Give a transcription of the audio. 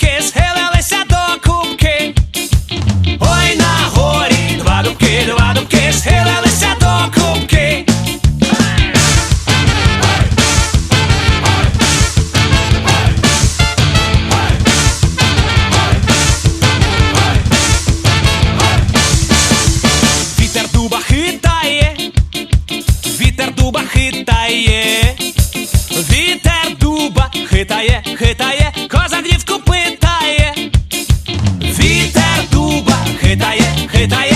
дубки схилилися до кубки. Ой, на горі два дубки, два дубки схилилися до кубки. Вітер дуба хитає, вітер дуба хитає. хитає.